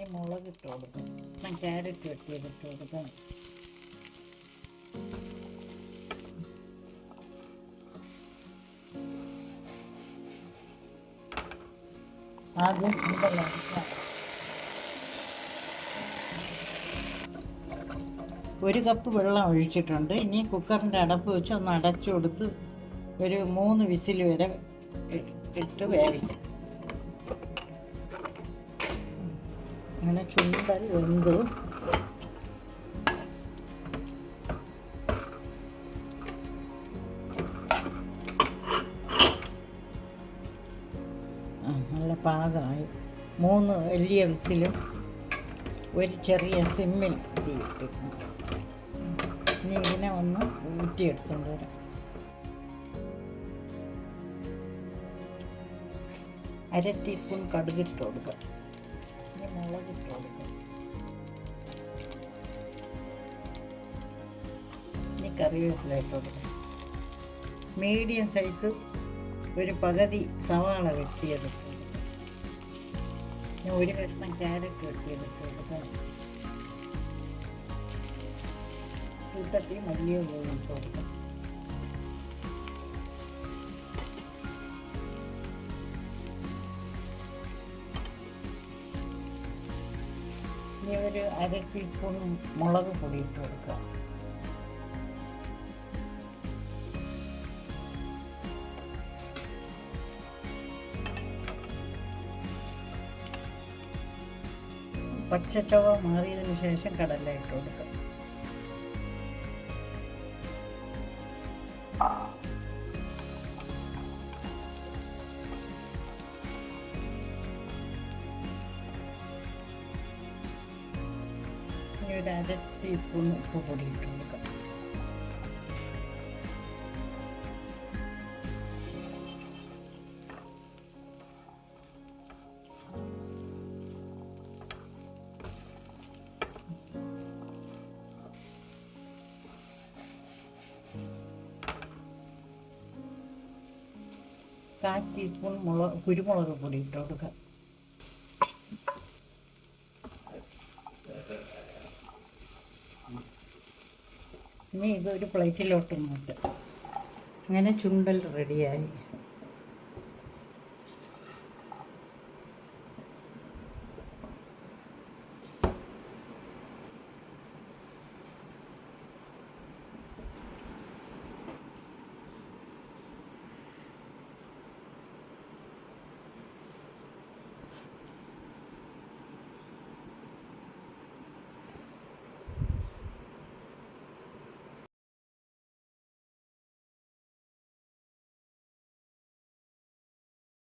ഇനി മുളക് ഇട്ട് കൊടുക്കും ഞാൻ ക്യാരറ്റ് വെട്ടിയത് ഇട്ട് കൊടുക്കും ആദ്യം ഒരു കപ്പ് വെള്ളം ഒഴിച്ചിട്ടുണ്ട്. ഇനി കുക്കറിന്റെ അടപ്പ് വെച്ച് ഒന്ന് അടച്ചു കൊടുത്ത് ഒരു മൂന്ന് വിസിൽ വരെ ഇട്ട് വേവിക്കാം. അങ്ങനെ ചുണ്ടൽ വെന്ത്. നല്ല പാകമായി. മൂന്ന് വലിയ വിസിലും ഒരു ചെറിയ സിമ്മിൽ തീയിട്ടിരുന്നു. ഇനി ഇതിനെ ഒന്ന് ഊറ്റിയെടുത്തുകൊണ്ട് വരാം. അര ടീസ്പൂൺ കടുകിട്ട് കൊടുക്കുക ഇനി മുളകിട്ട് കൊടുക്കും. ഇനി കറിവേപ്പില ഇട്ട് കൊടുക്കുക മീഡിയം സൈസ് ഒരു പകുതി സവാള വെട്ടിയെടുക്കും ഒരു കഷ്ണം ക്യാരറ്റ് വെട്ടിയെടുത്ത് ഇട്ട് കൊടുക്കുക കൂട്ടത്തിൽ വലിയ ഇട്ട് കൊടുക്കുക ഇനി ഒരു അര ടീസ്പൂൺ മുളക് പൊടി ഇട്ട് കൊടുക്കുക. പച്ചച്ചവ മാറിയതിന് ശേഷം കടല ഇട്ട് കൊടുക്കുക. ഒരു അര ടീസ്പൂൺ ഉപ്പ് പൊടി ഇട്ട് കൊടുക്കാം കാൽ ടീസ്പൂൺ മുളക് കുരുമുളക് പൊടി ഇട്ട് ഇനി ഇതൊരു പ്ലേറ്റിലോട്ട് മാറ്റാം അങ്ങനെ ചുണ്ടൽ റെഡിയായി